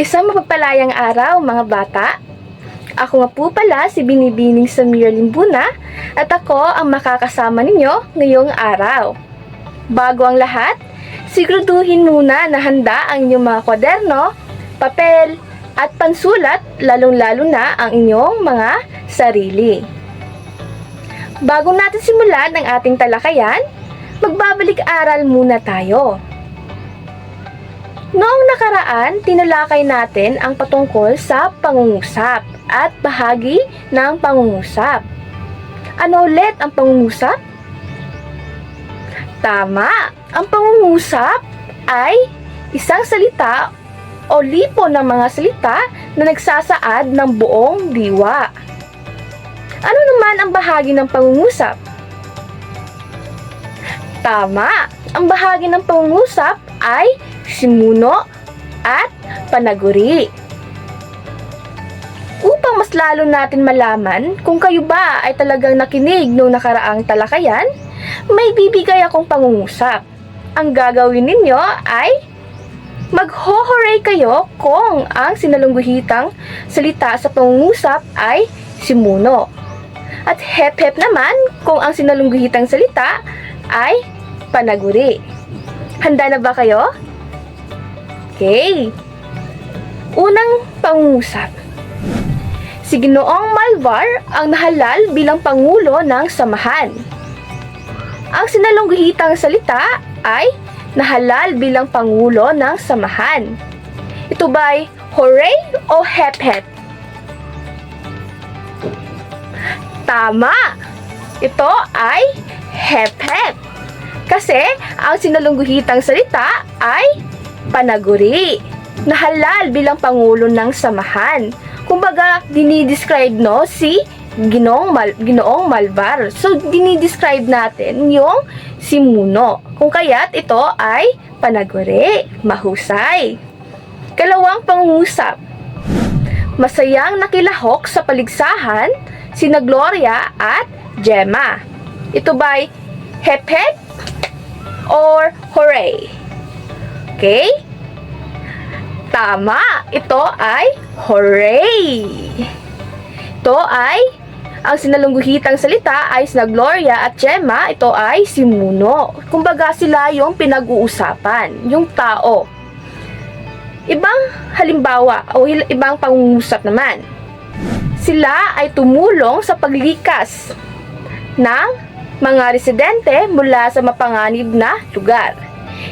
Isang mapagpalayang araw, mga bata. Ako nga po pala si Binibining Samir Limbuna at ako ang makakasama ninyo ngayong araw. Bago ang lahat, siguraduhin muna na handa ang inyong mga kwaderno, papel, at pansulat, lalong-lalo na ang inyong mga sarili. Bago natin simulan ang ating talakayan, magbabalik-aral muna tayo. Noong nakaraan, tinalakay natin ang patungkol sa pangungusap at bahagi ng pangungusap. Ano ulit ang pangungusap? Tama! Ang pangungusap ay isang salita o lipo ng mga salita na nagsasaad ng buong diwa. Ano naman ang bahagi ng pangungusap? Tama! Ang bahagi ng pangungusap ay simuno at panaguri. Upang mas lalo natin malaman kung kayo ba ay talagang nakinig nung nakaraang talakayan, may bibigay akong pangungusap. Ang gagawin ninyo ay magho-hooray kayo kung ang sinalungguhitang salita sa pangungusap ay simuno. At hep-hep naman kung ang sinalungguhitang salita ay panaguri. Handa na ba kayo? Okay. Unang pangungusap. Si Ginoong Malvar ang nahalal bilang pangulo ng samahan. Ang sinalungguhitang salita ay nahalal bilang pangulo ng samahan. Ito ba'y hooray o hep-hep? Tama! Ito ay hep-hep. Kasi ang sinalungguhitang salita ay panaguri. Nahalal bilang pangulo ng samahan. Kumbaga, dinidescribe no si Ginoong, Mal, Ginoong Malvar. So, dinidescribe natin yung simuno. Kung kaya't ito ay panaguri, mahusay. Kalawang pangungusap. Masayang nakilahok sa paligsahan sina Gloria at Gemma. Ito ba'y hep-hep or hooray? Okay? Tama! Ito ay hooray! Ito ay ang sinalungguhitang salita ay sina Gloria at Gemma, ito ay simuno. Kumbaga sila yung pinag-uusapan, yung tao. Ibang halimbawa o ibang pangungusap naman. Sila ay tumulong sa paglikas ng mga residente mula sa mapanganib na lugar.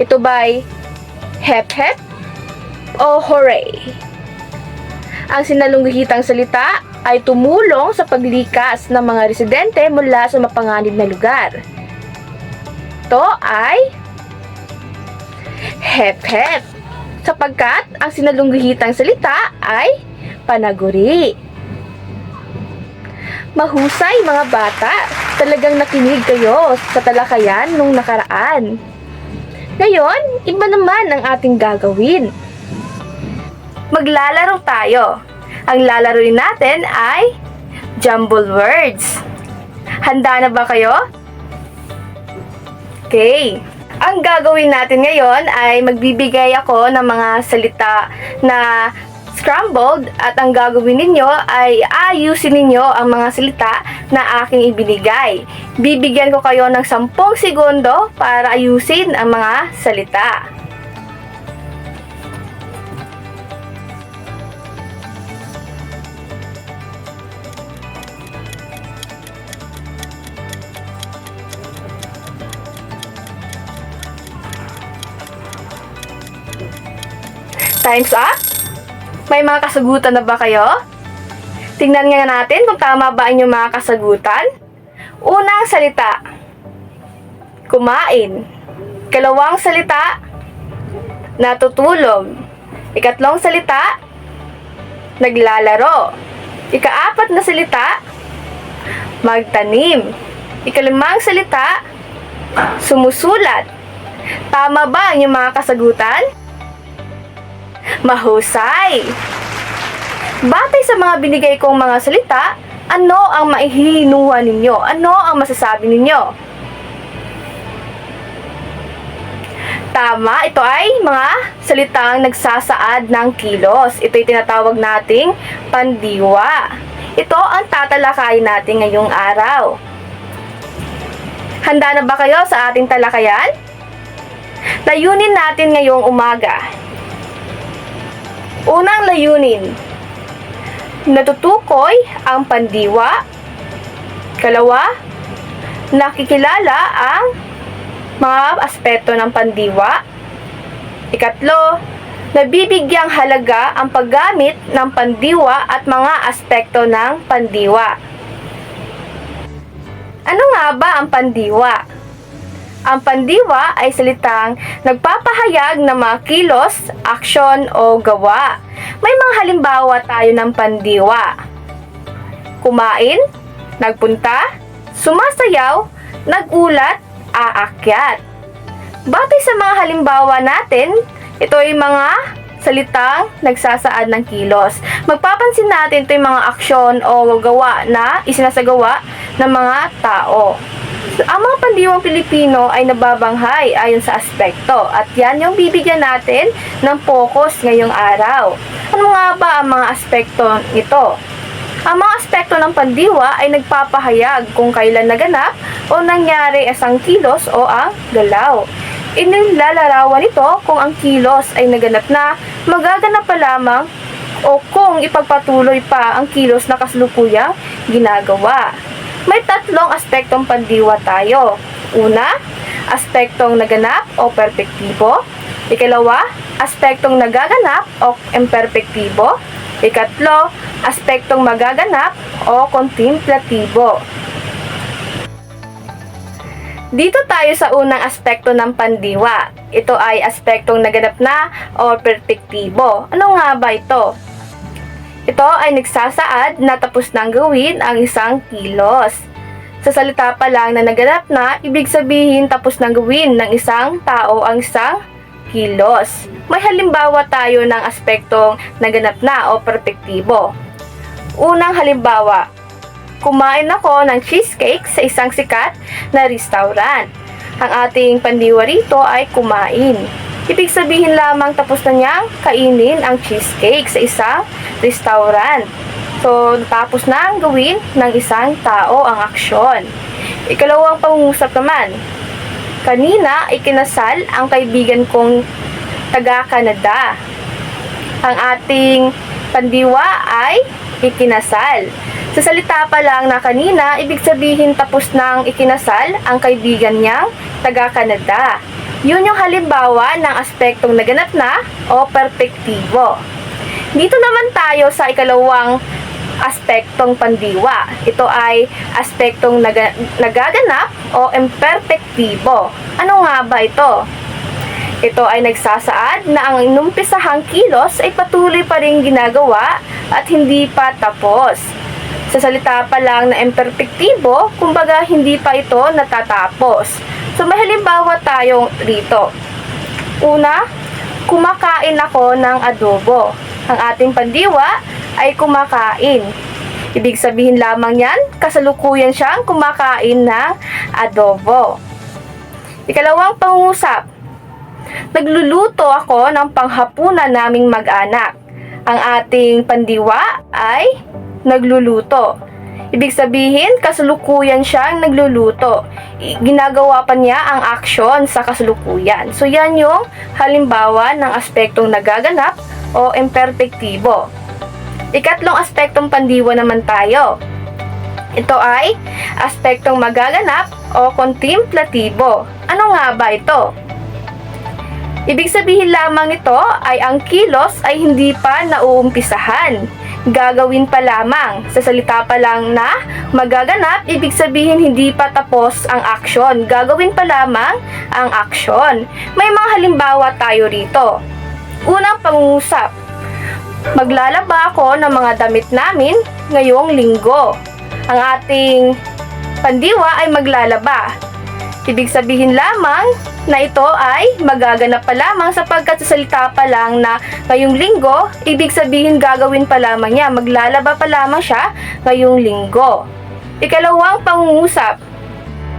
Ito ba'y hep-hep o hooray? Ang sinalungguhitang salita ay tumulong sa paglikas ng mga residente mula sa mapanganib na lugar. Ito ay hep-hep sapagkat ang sinalungguhitang salita ay panaguri. Mahusay mga bata, talagang nakinig kayo sa talakayan nung nakaraan. Ngayon, iba naman ang ating gagawin. Maglalaro tayo. Ang lalaroin natin ay jumble words. Handa na ba kayo? Okay. Ang gagawin natin ngayon ay magbibigay ako ng mga salita na scrambled at ang gagawin ninyo ay ayusin ninyo ang mga salita na aking ibinigay. Bibigyan ko kayo ng 10 segundo para ayusin ang mga salita. Time's up? May mga kasagutan na ba kayo? Tingnan nga natin kung tama ba inyong mga kasagutan. Unang salita, kumain. Kalawang salita, natutulog. Ikatlong salita, naglalaro. Ikaapat na salita, magtanim. Ikalimang salita, sumusulat. Tama ba ang inyong mga kasagutan? Mahusay! Batay sa mga binigay kong mga salita, ano ang maihinuha ninyo? Ano ang masasabi ninyo? Tama, ito ay mga salitang nagsasaad ng kilos. Ito'y tinatawag nating pandiwa. Ito ang tatalakayin natin ngayong araw. Handa na ba kayo sa ating talakayan? Layunin natin ngayong umaga. Unang layunin, natutukoy ang pandiwa. Kalawa, nakikilala ang mga aspeto ng pandiwa. Ikatlo, nabibigyang halaga ang paggamit ng pandiwa at mga aspekto ng pandiwa. Ano nga ba ang pandiwa? Ang pandiwa ay salitang nagpapahayag ng mga kilos, aksyon o gawa. May mga halimbawa tayo ng pandiwa. Kumain, nagpunta, sumasayaw, nagulat, aakyat. Batay sa mga halimbawa natin, ito ay mga salitang nagsasaad ng kilos. Magpapansin natin ito yung mga aksyon o gawa na isinasagawa ng mga tao. Ang mga pandiwang Pilipino ay nababanghay ayon sa aspekto at yan yung bibigyan natin ng focus ngayong araw. Ano nga ba ang mga aspekto nito? Ang mga aspekto ng pandiwa ay nagpapahayag kung kailan naganap o nangyari isang kilos o ang galaw. Inilalarawan nito kung ang kilos ay naganap na, magaganap pa lamang o kung ipagpatuloy pa ang kilos na kasalukuyang ginagawa. May tatlong aspektong pandiwa tayo. Una, aspektong naganap o perpektibo. Ikalawa, aspektong nagaganap o imperpektibo. Ikatlo, aspektong magaganap o kontemplatibo. Dito tayo sa unang aspekto ng pandiwa. Ito ay aspektong naganap na o perpektibo. Ano nga ba ito? Ito ay nagsasaad na tapos nang gawin ang isang kilos. Sa salita pa lang na naganap na, ibig sabihin tapos nang gawin ng isang tao ang isang kilos. May halimbawa tayo ng aspektong naganap na o perpektibo. Unang halimbawa, kumain ako ng cheesecake sa isang sikat na restaurant. Ang ating pandiwa rito ay kumain. Ibig sabihin lamang tapos na niyang kainin ang cheesecake sa isang restaurant. So, tapos na gawin ng isang tao ang aksyon. Ikalawang pangungusap naman. Kanina, ikinasal ang kaibigan kong taga-Canada. Ang ating pandiwa ay ikinasal. Sa salita pa lang na kanina, ibig sabihin tapos nang ikinasal ang kaibigan niyang taga-Canada. Yun yung halimbawa ng aspektong naganap na o perpektibo. Dito naman tayo sa ikalawang aspektong pandiwa. Ito ay aspektong naga- nagaganap o imperpektibo. Ano nga ba ito? Ito ay nagsasaad na ang inumpisahang kilos ay patuloy pa rin ginagawa at hindi pa tapos. Sa salita pa lang na imperpektibo, kumbaga hindi pa ito natatapos. So may halimbawa tayong rito. Una, kumakain ako ng adobo. Ang ating pandiwa ay kumakain. Ibig sabihin lamang yan, kasalukuyan siyang kumakain ng adobo. Ikalawang pangungusap, Nagluluto ako ng panghapunan naming mag-anak. Ang ating pandiwa ay nagluluto. Ibig sabihin, kasalukuyan siyang nagluluto. Ginagawa pa niya ang aksyon sa kasalukuyan. So, yan yung halimbawa ng aspektong nagaganap o imperpektibo. Ikatlong aspektong pandiwa naman tayo. Ito ay aspektong magaganap o kontemplatibo. Ano nga ba ito? Ibig sabihin lamang nito ay ang kilos ay hindi pa nauumpisahan. Gagawin pa lamang. Sa salita pa lang na magaganap, ibig sabihin hindi pa tapos ang aksyon. Gagawin pa lamang ang aksyon. May mga halimbawa tayo rito. Unang pangungusap. Maglalaba ako ng mga damit namin ngayong linggo. Ang ating pandiwa ay maglalaba. Ibig sabihin lamang na ito ay magaganap pa lamang sapagkat sa salita pa lang na ngayong linggo, ibig sabihin gagawin pa lamang niya, maglalaba pa lamang siya ngayong linggo. Ikalawang pangungusap,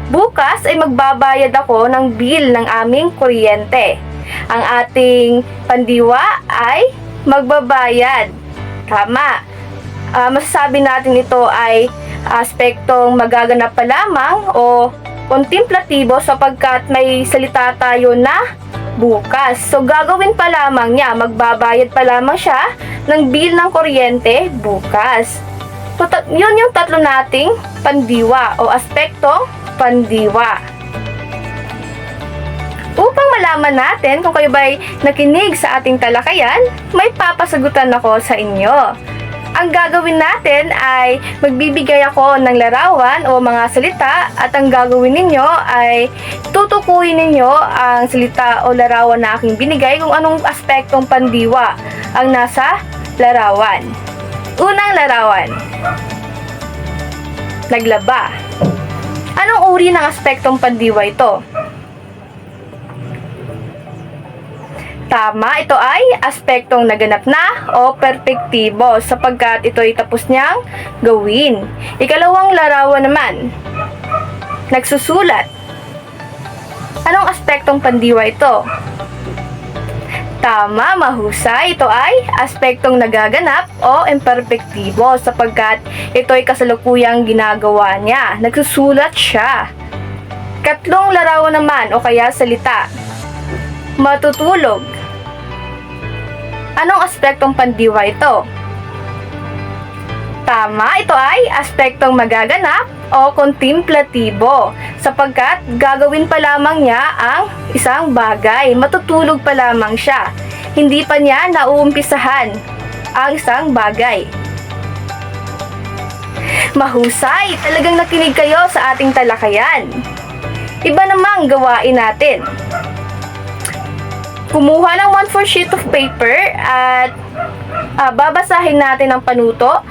Bukas ay magbabayad ako ng bill ng aming kuryente. Ang ating pandiwa ay magbabayad. Tama. Ah, masasabi natin ito ay aspektong magaganap pa lamang o kontemplatibo sapagkat may salita tayo na bukas. So gagawin pa lamang niya, magbabayad pa lamang siya ng bill ng kuryente bukas. So, yun yung tatlo nating pandiwa o aspektong pandiwa. Upang malaman natin kung kayo ba'y nakinig sa ating talakayan, may papasagutan ako sa inyo. Ang gagawin natin ay magbibigay ako ng larawan o mga salita at ang gagawin ninyo ay tutukuyin ninyo ang salita o larawan na aking binigay kung anong aspektong pandiwa ang nasa larawan. Unang larawan. Naglaba. Anong uri ng aspektong pandiwa ito? Tama, ito ay aspektong naganap na o perpektibo sapagkat ito ay tapos niyang gawin. Ikalawang larawan naman, nagsusulat. Anong aspektong pandiwa ito? Tama, mahusay. Ito ay aspektong nagaganap o imperfektibo sapagkat ito ay kasalukuyang ginagawa niya. Nagsusulat siya. Katlong larawan naman o kaya salita. Matutulog. Anong aspektong pandiwa ito? Tama, ito ay aspektong magaganap o kontemplatibo sapagkat gagawin pa lamang niya ang isang bagay. Matutulog pa lamang siya. Hindi pa niya nauumpisahan ang isang bagay. Mahusay! Talagang nakinig kayo sa ating talakayan. Iba namang gawain natin. Kumuha ng 1 4 sheet of paper at ah, babasahin natin ang panuto.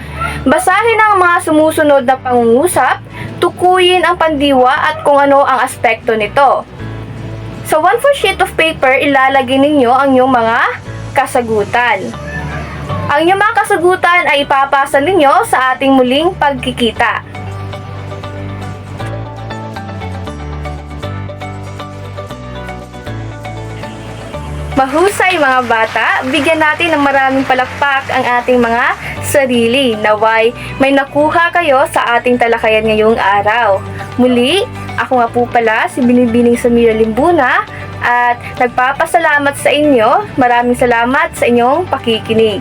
Basahin ang mga sumusunod na pangungusap, tukuyin ang pandiwa at kung ano ang aspekto nito. Sa 1 4 sheet of paper, ilalagay ninyo ang inyong mga kasagutan. Ang inyong mga kasagutan ay ipapasa ninyo sa ating muling pagkikita. Mahusay mga bata, bigyan natin ng maraming palakpak ang ating mga sarili. Naway, may nakuha kayo sa ating talakayan ngayong araw. Muli, ako nga po pala si Binibining Samira Limbuna at nagpapasalamat sa inyo. Maraming salamat sa inyong pakikinig.